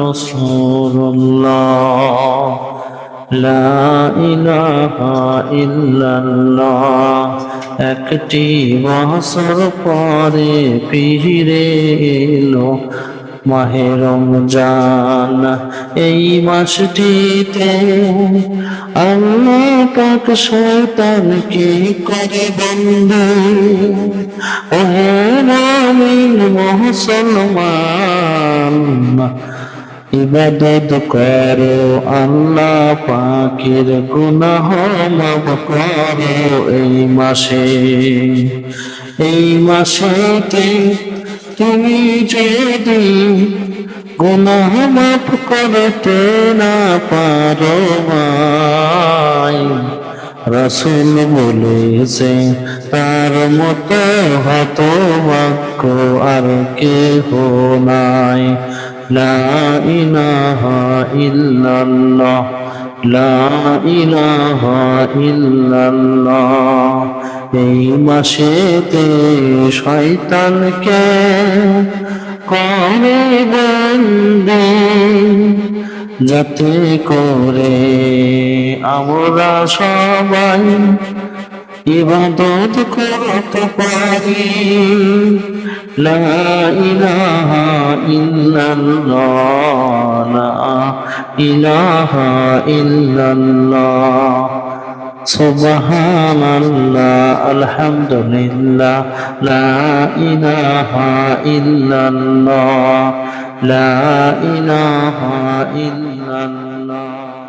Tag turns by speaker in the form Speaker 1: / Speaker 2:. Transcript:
Speaker 1: রাসূলুল্লাহ লা ইলাহা ইল্লাল্লাহ। একটি বছর পরে ফিরে এলো মাহে রমজান। এই মাসটিতে আল্লাহ পাক শয়তানকে করে বন্ধু ওহে রামিন মুসলমান, ইবাদত করো, আল্লাহ পাকের গুনাহ মাফ করো এই মাসে। এই মাসেতে তুমি যদি গুনাহ মাফ করতে না পারো ভাই, রসুল বলেছে, তার মতো হত বাক্য আর কেহ নাই। লা ইলাহা ইল্লাল্লাহ, লা এই মাসেতে শয়তানকে করে বন্দী, যাতে করে আমরা সবাই ইবাদত করতে পারি। লা ইলাহা ইল্লাল্লাহ, লা ইলাহা ইল্লাল্লাহ। সুবহানাল্লাহ আলহামদুলিল্লাহ লা ইলাহা ইল্লাল্লাহ লা ইলাহা ইল্লাল্লাহ।